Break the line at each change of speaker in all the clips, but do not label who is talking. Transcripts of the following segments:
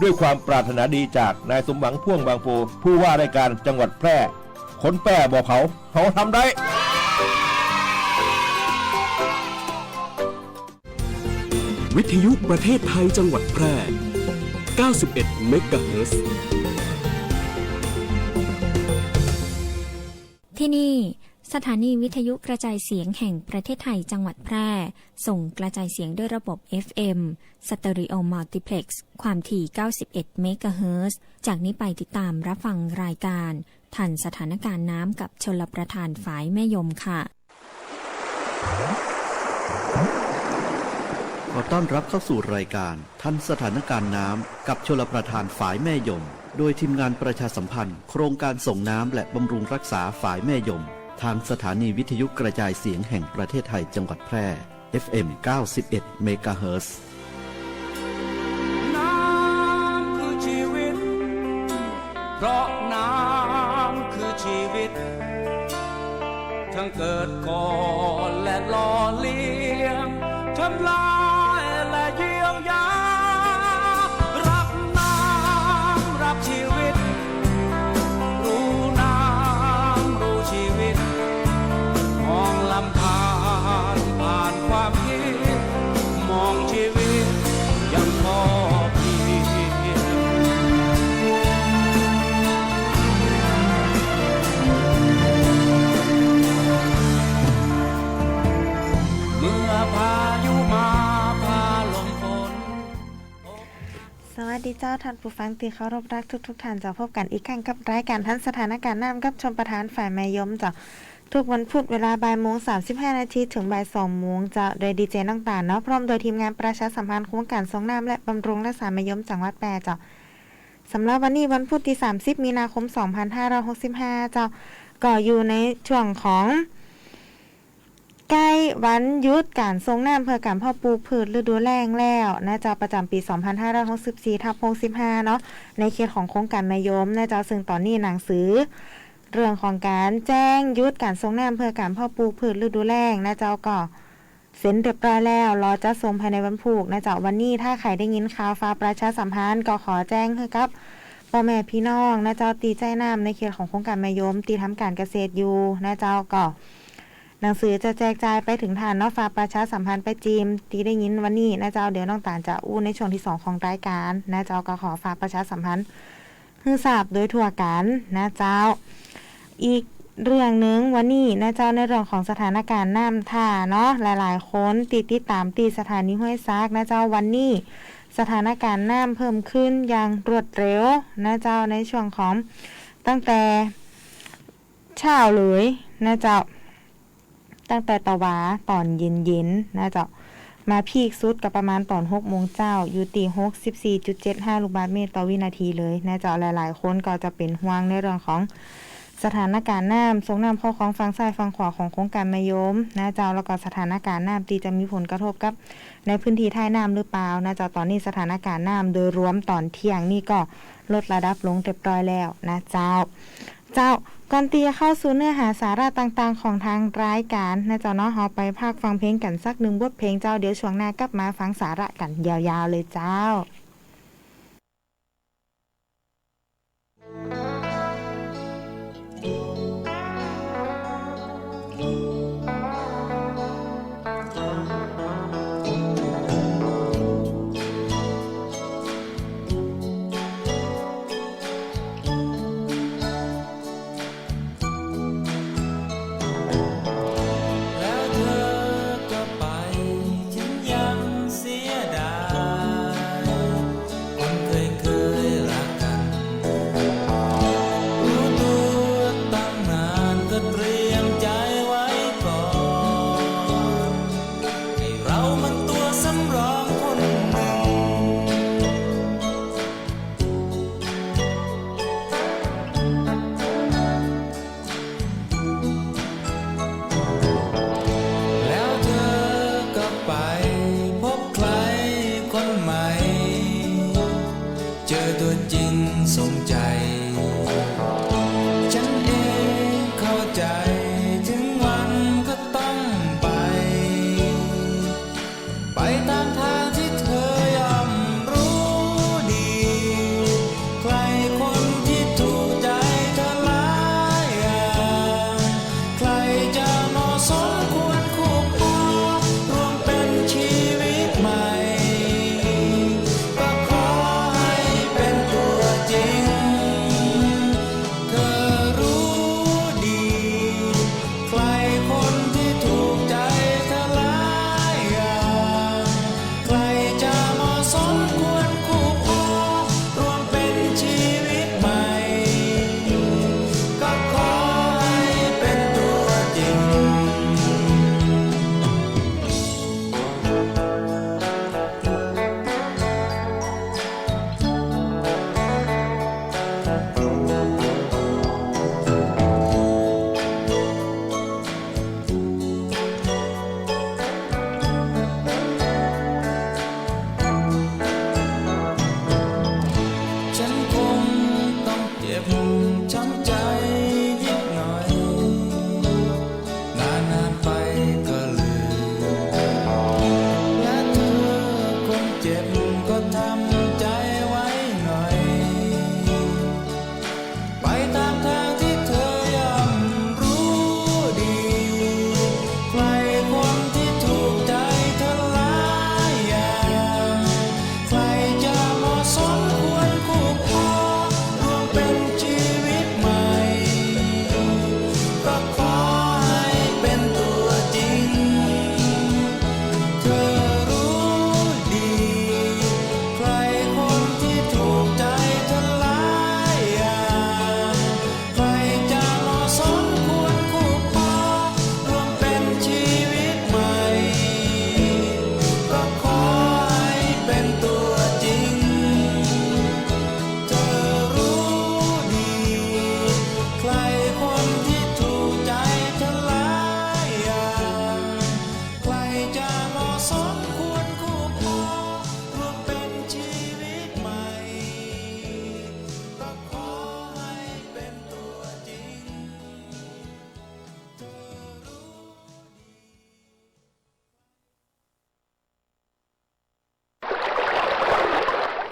ด้วยความปรารถนาดีจากนายสมหวังพ่วงบางโพผู้ว่าราชการจังหวัดแพร่คนแปร่บอกเขาเขาทำได้
วิทยุประเทศไทยจังหวัดแพร่ 91 เมกะเฮิรตซ์
ที่นี่ สถานีวิทยุกระจายเสียงแห่งประเทศไทยจังหวัดแพร่ ส่งกระจายเสียงด้วยระบบ FM Stereo Multiplex ความถี่ 91 เมกะเฮิรตซ์จากนี้ไปติดตามรับฟังรายการ ทันสถานการณ์น้ำกับชลประทานฝายแม่ยมค่ะ
ขอต้อนรับเข้าสู่รายการ ทันสถานการณ์น้ำกับชลประทานฝายแม่ยม โดยทีมงานประชาสัมพันธ์ โครงการส่งน้ำและบำรุงรักษาฝายแม่ยม ทางสถานีวิทยุกระจายเสียงแห่งประเทศไทยจังหวัดแพร่ FM 91เมกะเฮิรต
น้ำคือชีวิต เพราะน้ำคือชีวิต ทั้งเกิดก่อนและหล่อเลี้ยงทำลาย เจ้า
ท่านผู้ฟังที่เคารพรักทุกทุกท่านจะพบกันอีกครั้งกับรายการทันสถานการณ์น้ำกับชมประธานฝ่ายแมยมจ้ะทุกวันพุธเวลาบ่ายโมงสามสิบห้านาทีถึงบ่ายสองโมงจะโดยดีเจต่างๆเนาะพร้อมโดยทีมงานประชาสัมพันธ์โครงการส่งน้ำและบำรุงรักษาแมยมจังหวัดแปรจ้ะสำหรับวันนี้วันพุธที่30มีนาคม2565เจ้าก็อยู่ในช่วงของ ใกล้วันยุดการทรงน้ำเพื่อการเพ่อปลูกพืชฤดูแล้งแล้วนะเจ้าประจำปี 2564ทับ65เนาะในเขตของโครงการนายมนะเจ้าซึ่งตอนนี้หนังสือ เรื่องของการแจ้งยุดการทรงน้ำเพื่อการเพ่อปลูกพืชฤดูแล้งนะเจ้าก็เซ็นเรียบร้อยแล้วรอจะส่งภายในวันพุธนะเจ้าวันนี้ถ้าใครได้ยินข่าวฟ้าประชาสัมพันธ์ก็ขอแจ้งให้กับพ่อแม่พี่น้องนะเจ้าตีใจน้ำในเขตของโครงการนายมตีทำการเกษตรอยู่นะเจ้าก็ หนังสือจะแจกจ่ายไปถึงฐานนอกฝาประชาสัมพันธ์ไปจีมที่ได้ยินวันนี้นะเจ้าเดี๋ยวน้องตาลจะอู้ในช่วงที่สองของรายการนะเจ้าก็ขอฝากประชาสัมพันธ์ให้ทราบโดยทั่วกันนะเจ้า อีกเรื่องหนึ่งวันนี้นะเจ้าในเรื่องของสถานการณ์น้ำท่าเนาะหลายๆ คนติดติดตามตีสถานีห้วยซักนะเจ้าวันนี้สถานการณ์น้ำเพิ่มขึ้นอย่างรวดเร็วนะเจ้าในช่วงของตั้งแต่เช้าเลยนะเจ้า ตั้งแต่ตะวาตอนเย็นๆนะเจ้ามาพีคสุดกับประมาณตอนหกโมงเจ้า อยู่ตีหกสิบสี่จุดเจ็ดห้าลูกบาศก์เมตรต่อวินาทีเลยนะเจ้าหลายๆ คนก็จะเป็นห่วงในเรื่องของสถานการณ์น้ำส่งน้ำเข้าของฝั่งซ้ายฝั่งขวาของโครงการมายมนะเจ้าแล้วก็สถานการณ์น้ำตีจะมีผลกระทบกับ ในพื้นที่ท้ายน้ำหรือเปล่านะเจ้าตอนนี้สถานการณ์น้ำโดยรวมตอนเที่ยงนี่ก็ลดระดับลงเรียบร้อยแล้วนะเจ้า เจ้าก่อนตีเข้าสู่เนื้อหาสาระต่างๆ ของทางรายการนะเจ้าเนาะเราไปภาคฟังเพลงกันสักหนึ่งบทเพลงเจ้าเดี๋ยวช่วงหน้ากลับมาฟังสาระกันยาวๆเลยเจ้า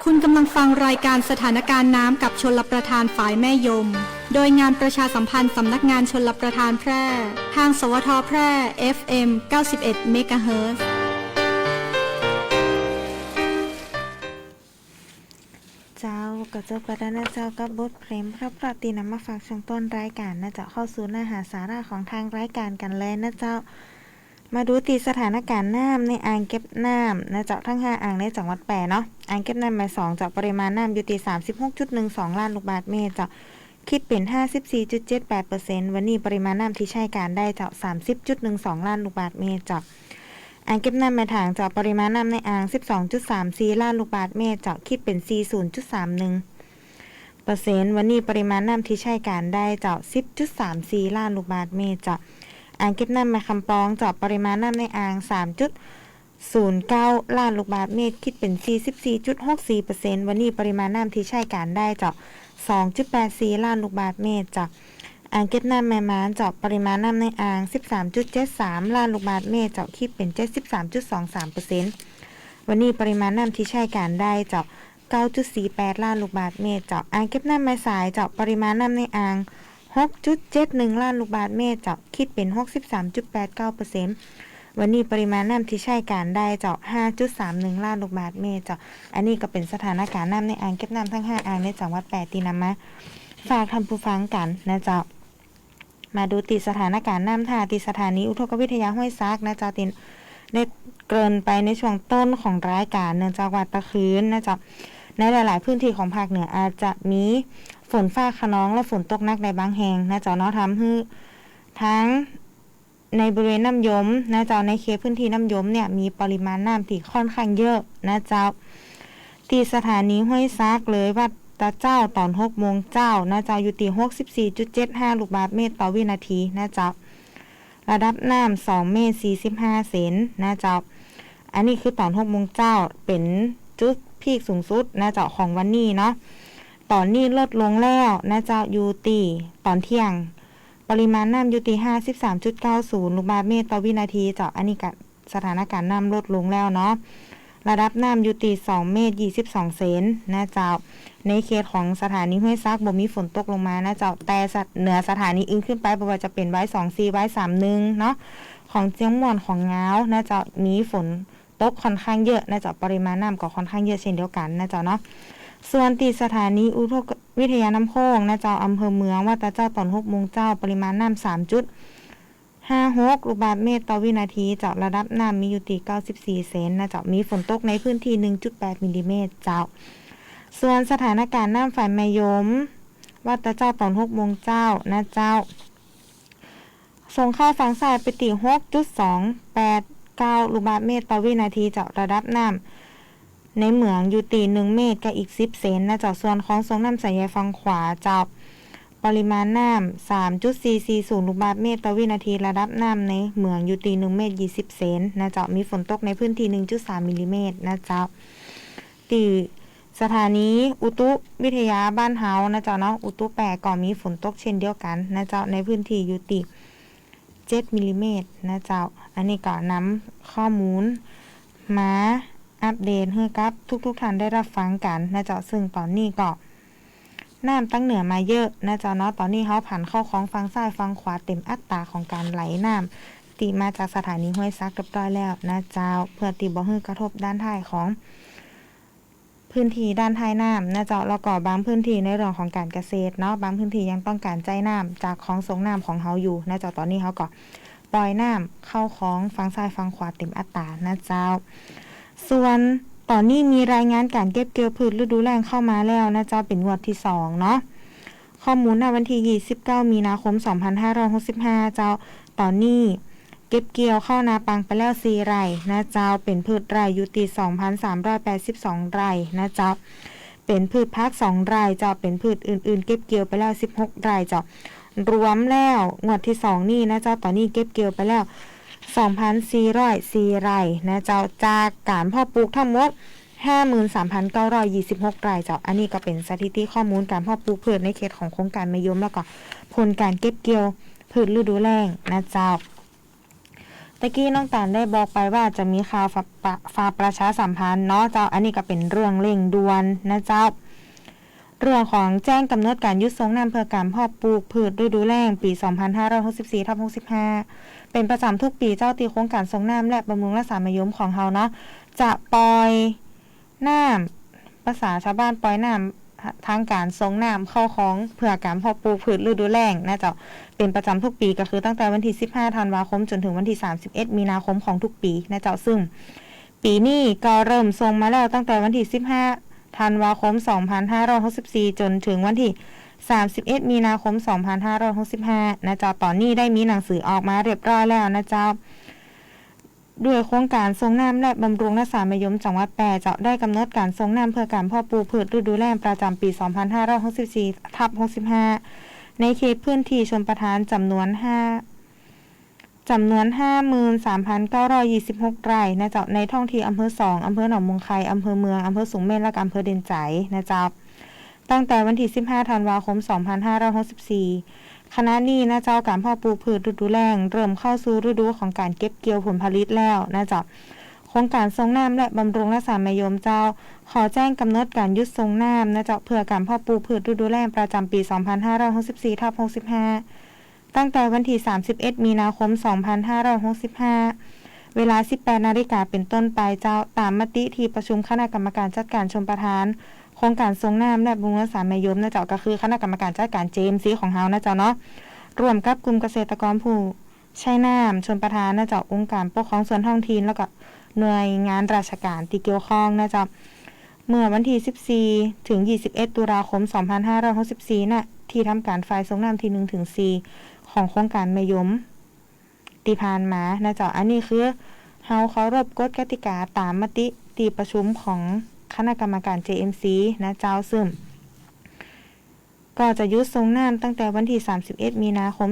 คุ
ณกำลังฟังรายการสถานการณ์น้ำกับชนลประทานฝ่ายแม่ยม โดยงานประชาสัมพันธ์สำนักงานชนลประทานแพร่ ทางสวทแพร่ FM 91เมกะเฮิรต
เจ้าก็จบไปแล้วนะเจ้ากับบทเพลงพระประตีนำมาฝากช่วงต้นรายการนะเจ้าเข้าสู่เนื้อหาสาระของทางรายการกันเลยนะเจ้า มาดูตีสถานการณ์น้ำในอ่างเก็บน้ำนะเจ้าทั้ง 5 อ่างในจังหวัดแปรเนาะอ่างเก็บน้ำหมายสองเจ้าปริมาณน้ำอยู่ที่36.12 ล้านลูกบาศก์เมตรเจ้าคิดเป็น 54.78%วันนี้ปริมาณน้ำที่ใช้การได้เจ้า30.12 ล้านลูกบาศก์เมตรเจ้าอ่างเก็บน้ำแม่ถางจาะปริมาณน้ำในอ่าง 12.34 ล้านลูกบาศก์เมตรจาะคิดเป็น 40.31เปอร์เซ็นต์วันนี้ปริมาณน้ำที่ใช้การได้จาะ10.34 ล้านลูกบาศก์เมตรจาะ อ่างเก็บน้ำแม่คำปองเจาะปริมาณน้ำในอ่าง 3.09 ล้านลูกบาศก์เมตร คิดเป็น 44.64เปอร์เซ็นต์วันนี้ปริมาณน้ำที่ใช้การได้เจาะ2.84 ล้านลูกบาศก์เมตรเจาะอ่างเก็บน้ำแม่ม้านเจาะปริมาณน้ำในอ่าง 13.73 ล้านลูกบาศก์เมตรเจาะคิดเป็น 73.23เปอร์เซ็นต์วันนี้ปริมาณน้ำที่ใช้การได้เจาะ9.48 ล้านลูกบาศก์เมตรเจาะอ่างเก็บน้ำแม่สายเจาะปริมาณน้ำในอ่าง 6.71 ล้านลูกบาศก์เมตรเจาะคิดเป็น 63.89เปอร์เซ็นต์วันนี้ปริมาณน้ำที่ใช้การได้เจาะ5.31 ล้านลูกบาศก์เมตรเจาะอันนี้ก็เป็นสถานการณ์น้ำในอ่างเก็บน้ำทั้ง 5 อ่างในจังหวัดแปดตีนำมาฝากท่านผู้ฟังกันนะเจ้ามาดูติดสถานการณ์น้ำท่าติดสถานีอุทกวิทยาห้วยซักนะเจ๊ะตินได้เกินไปในช่วงต้นของรายการเนื่องจากว่าตะคืนนะเจ๊ะ ในหลาย ๆ พื้นที่ของภาคเหนืออาจจะมีฝนฟ้าขนองและฝนตกหนักในบางแห่งนะจ๊ะเนาะทำให้ทั้งในบริเวณน้ำยมนะจ๊ะในเขตพื้นที่น้ำยมเนี่ยมีปริมาณน้ำที่ค่อนข้างเยอะนะจ๊ะที่สถานีห้วยซักเลยว่าตาเจ้าตอน6โมงเจ้านะเจ้าอยู่ที่64.75ลูกบาศก์เมตรต่อวินาทีนะเจ้าระดับน้ำ2เมตร45เซนนะเจ้าอันนี้คือตอน6โมงเจ้าเป็นจุด พีคสูงสุดนะเจ้าของวันนี้เนาะตอนนี้ลดลงแล้วนะเจ้าอยู่ตีตอนเที่ยง ปริมาณน้ำอยู่ที่53.90ลูกบาศก์เมตรต่อวินาทีเจ้าอันนี้ก็สถานการณ์น้ำลดลงแล้วเนาะระดับน้ำอยู่ที่2เมตร22เซนนะเจ้าในเขตของสถานีห้วยซักบ่มีฝนตกลงมานะเจ้าแต่เหนือสถานีอื่นขึ้นไปบ่ว่าจะเป็นไว้สองซีไว้สามหนึ่งเนาะของเจียงม่วนของเงานะเจ้ามีฝน ตกค่อนข้างเยอะนะจ้าปริมาณน้ำก็ค่อนข้างเยอะเช่นเดียวกันนะจ้าเนาะส่วนตีสถานีอุทกวิทยาน้ำโขงนะเจ้าอำเภอเมืองว่าตาเจ้าตอนหกโมงเจ้าปริมาณน้ำสามจุดห้าหกลูกบาศก์เมตรต่อวินาทีเจ้าระดับน้ำมีอยู่ที่เก้าสิบสี่เซนนะเจ้ามีฝนตกในพื้นที่หนึ่งจุดแปดมิลลิเมตรเจ้า ส่วนสถานการณ์น้ำฝ่ายแมยมวัดตะเจ้าตอนหกโมงเจ้านะเจ้าส่งค่าฝังซ้ายไปตีหกจุดสองแปด เก้าลูกบาศก์เมตรต่อวินาทีเจ้าระดับน้ำในเหมืองอยู่ตีหนึ่งเมตรกับอีกสิบเซนนะเจ้าส่วนของทรงน้ำสายใยฝั่งขวาจ้าปริมาณน้ำสามจุดสี่สี่ศูนย์ลูกบาศก์เมตรต่อวินาทีระดับน้ำในเหมืองอยู่ตีหนึ่งเมตรยี่สิบเซนนะเจ้ามีฝนตกในพื้นที่หนึ่งจุดสามมิลลิเมตรนะเจ้าตีสถานีอุตุวิทยาบ้านเฮานะเจ้าเนาะอุตุแปรก็มีฝนตกเช่นเดียวกันนะเจ้าในพื้นที่อยู่ติ 7มิลลิเมตรนะเจ้า อันนี้ก็นำข้อมูล มาอัปเดตให้กับทุกๆท่านได้รับฟังกันนะเจ้าซึ่งตอนนี้ก็น้ำตั้งเหนือมาเยอะนะเจ้าเนาะตอนนี้เขาผ่านเข้าของฟังซ้ายฟังขวาเต็มอัตราของการไหลน้ำตีมาจากสถานีห้วยซักเรียบร้อยแล้วนะเจ้าเพื่อตีบ่ให้กระทบด้านท้ายของ พื้นที่ด้านท้ายน้ำนะเจ้าแล้วก็บางพื้นที่ในเรื่องของการเกษตรเนาะบางพื้นที่ยังต้องการใจน้ำจากของสงน้ำของเฮาอยู่นะเจ้าตอนนี้เขาก็ปล่อยน้ำเข้าของฟังซ้ายฟังขวาเต็มอัตรานะเจ้า ส่วนตอนนี้มีรายงานการเก็บเกี่ยวพืชฤดูแล้งเข้ามาแล้วนะเจ้าเป็นงวดที่สองเนาะข้อมูลในวันที่ 29 มีนาคม 2565 เจ้าตอนนี้ เก็บเกี่ยวเข้านาปังไปแล้ว4ไร่นะเจ้าเป็นพืชไร่ยู่ที่2,382 ไร่นะเจ้าเป็นพืชพัก2ไร่เจ้าเป็นพืชอื่นๆ เก็บเกี่ยวไปแล้ว 16 ไร่เจ้ารวมแล้วงวดที่2นี่นะเจ้าตอนนี้เก็บเกี่ยวไปแล้ว 2,404ไร่นะเจ้าจากการพาะปลูกทั้งหมด53,926ไร่เจ้า อันนี้ก็เป็นสถิติข้อมูลการเพาะปลูกพืชในเขตของโครงการมายมแล้วก็ผลการเก็บเกี่ยวพืชฤดูแล้งนะเจ้า แต่ะกี้น้องตาลได้บอกไปว่าจะมีข่าวฝาปะฝาประชาสัมพันธ์เนาะเจ้า อันนี้ก็เป็นเรื่องเร่งด่วนนะเจ้า เรื่องของแจ้งกำหนดการยุดทรงนำเพื่อการพาะปลูกพืชฤดูแล้งปี 2564ทับ65 เป็นประจำทุกปีเจ้าตีโครงการทรงน้ำและบำรุงรักษามายมของเฮาเนาะจะปล่อยน้ำภาษาชาวบ้านปล่อยน้ำ ทางการทรงน้ำเข้าของเพื่อการเพาะปลูกพืชฤดูแล้งนะเจ้าเป็นประจำทุกปีก็คือตั้งแต่วันที่ 15 ธันวาคม จนถึงวันที่ 31 มีนาคมของทุกปีนะเจ้าซึ่ง ปีนี้ก็เริ่มทรงมาแล้วตั้งแต่วันที่ 15 ธันวาคม 2564 จนถึงวันที่ 31 มีนาคม 2565นะเจ้าตอนนี้ได้มีหนังสือออกมาเรียบร้อยแล้วนะเจ้า ด้วยโครงการทรงน้ำและบำรุงรักษามายมจังหวัดแปรจะได้กำหนดการทรงน้ำเพื่อการพาะปลูกพืชฤดูแล้งประจำปี 2564ทับ65 ในเขตพื้นที่ชนประทานจำนวน 5จำนวน 53,926 ไร่นะจ้าในท้องที่อำเภอสองอำเภอหนองมงไคอำเภอเมือง อำเภอสูงเม่นและอำเภอเด่นใจนะจ้าตั้งแต่วันที่ 15 ธันวาคม 2564 คณะนี้นะเจ้าการพาะปลูกพืชฤดูแล้งเริ่มเข้าสู่ฤดูของการเก็บเกี่ยวผลผลิตแล้วนะเจ้าโครงการทรงน้ำและบำรุงรักษามายมเจ้า ขอแจ้งกำหนดการยุดทรงน้ำนะเจ้าเพื่อการพาะปลูกพืชฤดูแล้งประจำปี 2564ทับ65 ตั้งแต่วันที่ 31 มีนาคม 2565 เวลา 18 นาฬิกาเป็นต้นไปเจ้าตามมติที่ประชุมคณะกรรมการจัดการชมประทาน โครงการทรงน้ำและบุงรักษามายมนะเจ้าก็คือคณะกรรมการจัดการเจมซีของเฮานะเจ้าเนาะรวมกับกลุ่มเกษตรกรผู้ใช้น้ำชนประทานนะเจ้าองค์การปกครองส่วนท้องถิ่นแล้วก็หน่วยงานราชการที่เกี่ยวข้องนะเจ้าเมื่อวันที่ 14 ถึง 21 ตุลาคม 2564น่ะที่ทำการฝ่ายทรงน้ำที่1ถึง4ของโครงการมายมตีพานมานะเจ้าอันนี้คือเฮาเคารพกฎกติกาตามมติตีประชุมของ คณะกรรมการ JMC นะเจ้าซึ่งก็จะยุดทรงน้ำตั้งแต่วันที่ 31 มีนาคม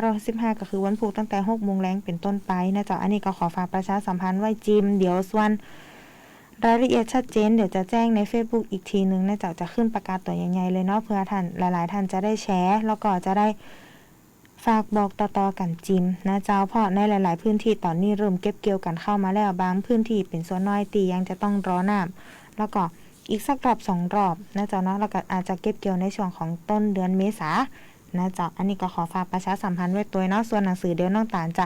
2515 ก็คือวันพุธตั้งแต่ 6 โมงแรงเป็นต้นไปนะเจ้าอันนี้ก็ขอฝากประชาสัมพันธ์ไว้จิม เดี๋ยวส่วนรายละเอียดชัดเจน เดี๋ยวจะแจ้งใน Facebook อีกทีนึงนะเจ้าจะขึ้นประกาศตัวใหญ่ๆเลยเนาะเพื่อท่านหลายๆ ท่านจะได้แชร์ แล้วก็จะได้ฝากบอกต่อๆกันจิมนะเจ้าเพราะในหลาย ๆ พื้นที่ตอนนี้เริ่มเก็บเกี่ยวกันเข้ามาแล้วบางพื้นที่เป็นส่วนน้อยตียังจะต้องรอน้ำ แล้วก็อีกสักรอบสองรอบนะเจ้าเนาะแล้วก็อาจจะเก็บเกี่ยวในช่วงของต้นเดือนเมษานะเจ้าอันนี้ก็ขอฝากประชาสัมพันธ์ไว้ตัวเนาะส่วนหนังสือเดี๋ยวน้องตาลจะ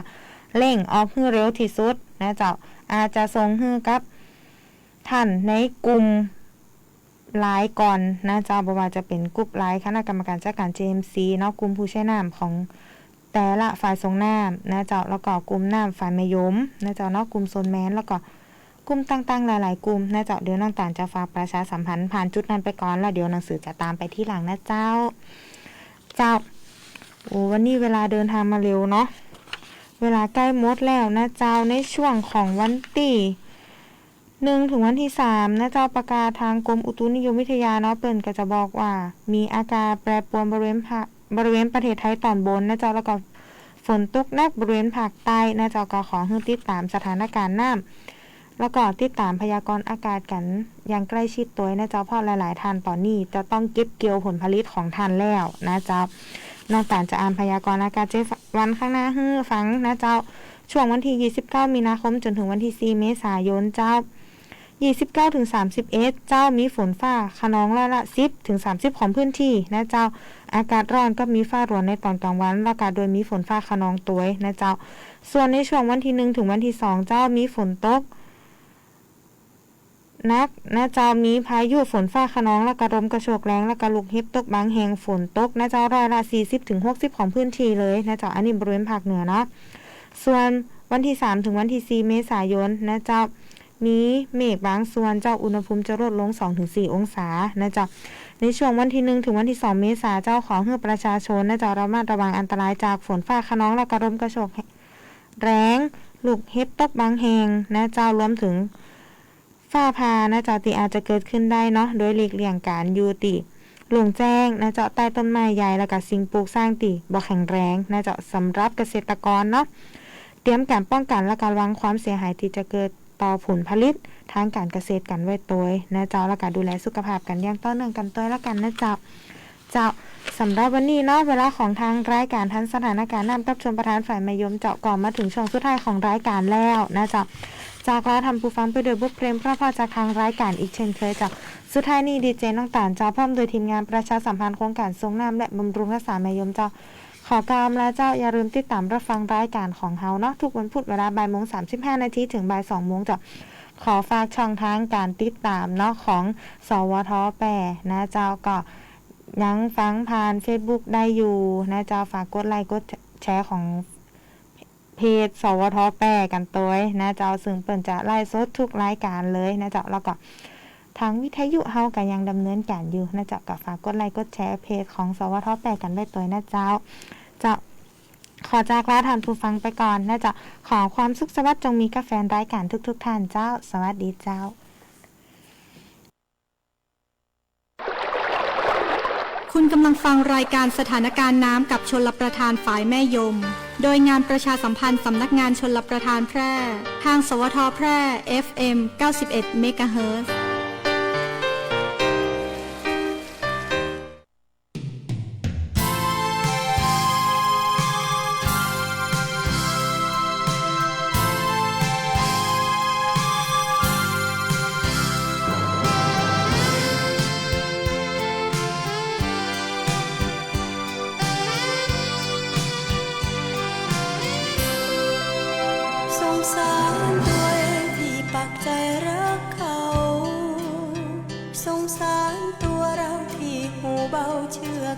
เร่งออกให้เร็วที่สุดนะเจ้าอาจจะส่งให้กับท่านในกลุ่มไลน์ก่อนนะเจ้าบ่ว่าจะเป็นกลุ่มไลน์คณะกรรมการจัดการ JMC เนาะกลุ่มผู้ใช้น้ำของแต่ละฝ่ายทรงน้ำนะเจ้าแล้วก็กลุ่มน้ำฝ่ายมายมนะเจ้าเนาะกลุ่มโซนแมนแล้วก็ กลุ่มต่างๆ หลาย ๆ กลุ่มนะเจ้าเดี๋ยวน้องตาลจะฝากประชาสัมพันธ์ผ่านจุดนั้นไปก่อนแล้วเดี๋ยวหนังสือจะตามไปที่หลังนะเจ้า เจ้าโอ้วันนี้เวลาเดินทางมาเร็วเนาะเวลาใกล้หมดแล้วนะเจ้าในช่วงของวันที่หนึ่งถึงวันที่สามนะเจ้าประกาศทางกรมอุตุนิยมวิทยาเนาะเปิ่นก็จะบอกว่า มีอากาศแปรปรวนบริเวณภาคบริเวณประเทศไทยตอนบนนะเจ้าแล้วก็ฝนตกหนักบริเวณภาคใต้นะเจ้าก็ขอให้ติดตามสถานการณ์น้ำ แล้วก็ติดตามพยากรณ์อากาศกันอย่างใกล้ชิดตัวนะเจ้าเพราะหลาย ๆท่านตอนนี้จะต้องเก็บเกี่ยวผลผลิตของท่านแล้วนะเจ้านอกจากจะอ่านพยากรณ์อากาศเจวันข้างหน้าให้ฟังนะเจ้าช่วงวันที่ 29 มีนาคมจนถึงวันที่ 4 เมษายนเจ้า 29ถึง31 เจ้ามีฝนฟ้าขนองร้อยละ 10ถึง30 ของพื้นที่นะเจ้า อากาศร้อนก็มีฟ้าร้อนในตอนกลางวันแล้วก็โดยมีฝนฟ้าขนองตัวนะเจ้า ส่วนในช่วงวันที่ 1 ถึงวันที่ 2 เจ้ามีฝนตก นักนะเจ้ามีพายุฝนฟ้าขนองและกระลมกระโชกแรงและกระลุกเห็บตกบางแห่งฝนตกนะเจ้าร้อยละ40ถึง60ของพื้นที่เลยนะเจ้าอันนี้บริเวณภาคเหนือเนาะส่วนวันที่3ถึงวันที่4เมษายนนะเจ้ามีเมฆบางส่วนเจ้าอุณหภูมิจะลดลง 2-4 องศานะเจ้าในช่วงวันที่ 1 ถึงวันที่ 2 เมษาเจ้าขอให้ประชาชนนะเจ้าระมัดระวังอันตรายจากฝนฟ้าขนองและกระลมกระโชกแรง ลูกเห็บตกบางแห่งนะเจ้ารวมถึง ฟ้าผานะเจ้าที่อาจจะเกิดขึ้นได้เนาะโดยหลีกเลี่ยงการอยู่ติหลงแจ้งนะเจ้าใต้ต้นไม้ใหญ่แล้วก็สิ่งปลูกสร้างติบ่แข็งแรงนะเจ้าสำหรับเกษตรกรเนาะเตรียมการป้องกันและการวางความเสียหายที่จะเกิดต่อผลผลิต ทางการเกษตรกันไว้ตัวนะเจ้าและการดูแลสุขภาพกันอย่างต่อเนื่องกันตัวและกันนะเจ้าเจ้าสำหรับวันนี้เนาะเวลาของทางรายการทันสถานการณ์น้ำกับชมประธานฝ่ายมายมเจาะก่อนมาถึงช่วงสุดท้ายของรายการแล้วนะเจ้า จากลาทำผู้ฟังไปโดยบทเพลงพระพอจากทางรายการอีกเช่นเคยจ้าสุดท้ายนี้ดีเจน้องตาลเจ้าพร้อมโดยทีมงานประชาสัมพันธ์โครงการทรงน้ำและบำรุงรักษามายมเจ้า ขอกรามและเจ้าอย่าลืมติดตามรับฟังรายการของเฮาเนาะทุกวันพุธเวลาบ่ายโมงสามสิบห้านาทีถึงบ่ายสองโมงจ้าขอฝากช่องทางการติดตามเนาะของ สวทแปรนะเจ้าก็ยังฟังผ่าน Facebook ได้อยู่นะเจ้าฝากกดไลค์กดแชร์ของ เพจสวทแปกันตัวนะเจ้าซึ่งเปิ่นจะไล่สดทุกรายการเลยนะเจ้าแล้วก็ทางวิทยุเฮาก็ยังดำเนินการอยู่นะเจ้าก็ฝากกดไลค์กดแชร์เพจของสวทแปกันไว้ตัวนะเจ้าเจ้าขอจากลาท่านผู้ฟังไปก่อนนะจ๊ะขอความสุขสวัสดิ์จงมีกับแฟรายการทุกๆทท่านเจ้า สวัสดีเจ้า
คุณกำลังฟังรายการสถานการณ์น้ำกับชนลประทานฝ่ายแม่ยม โดยงานประชาสัมพันธ์สำนักงานชนรับประทานแพร่ ทางสวทแพร่ FM 91เ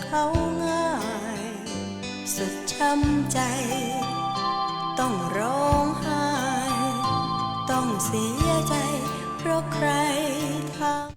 เขา
ง่าย สุดช้ำใจ ต้องร้องไห้ ต้องเสียใจ เพราะใครทำ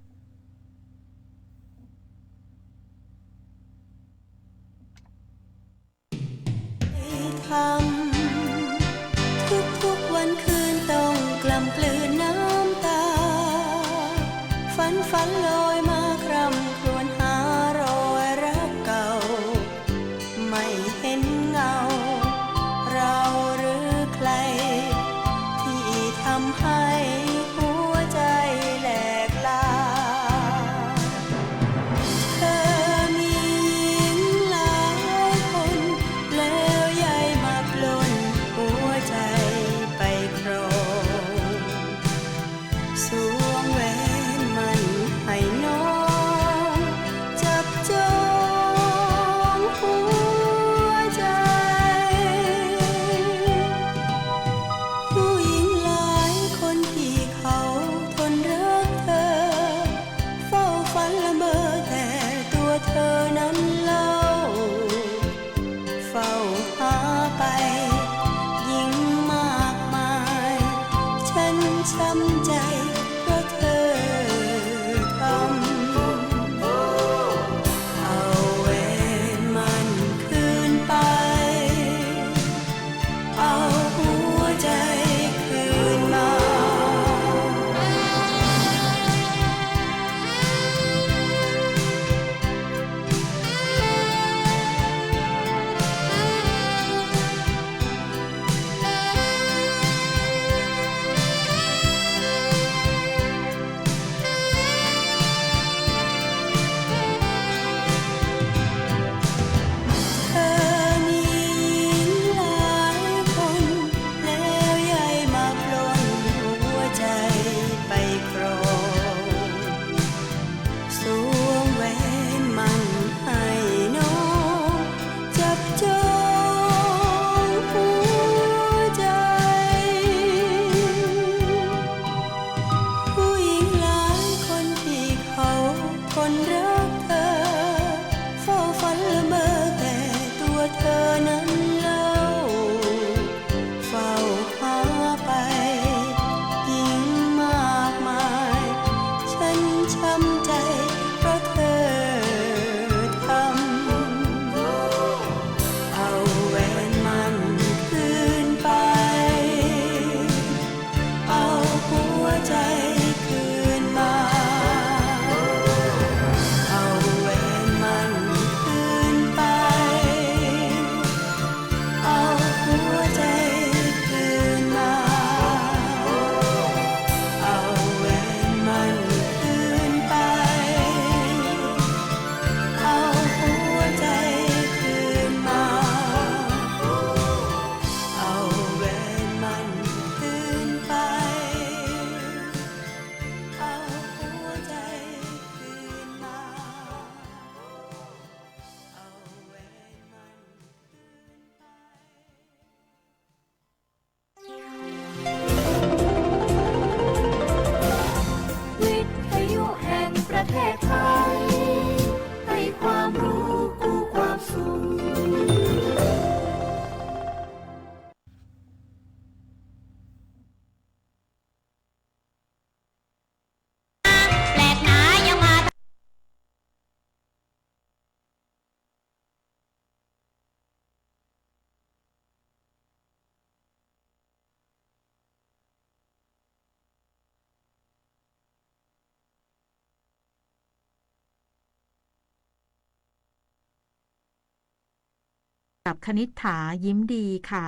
กับคณิษฐายิ้มดีค่ะ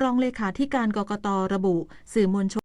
รองเลขาธิการกกตระบุ สื่อมวลชน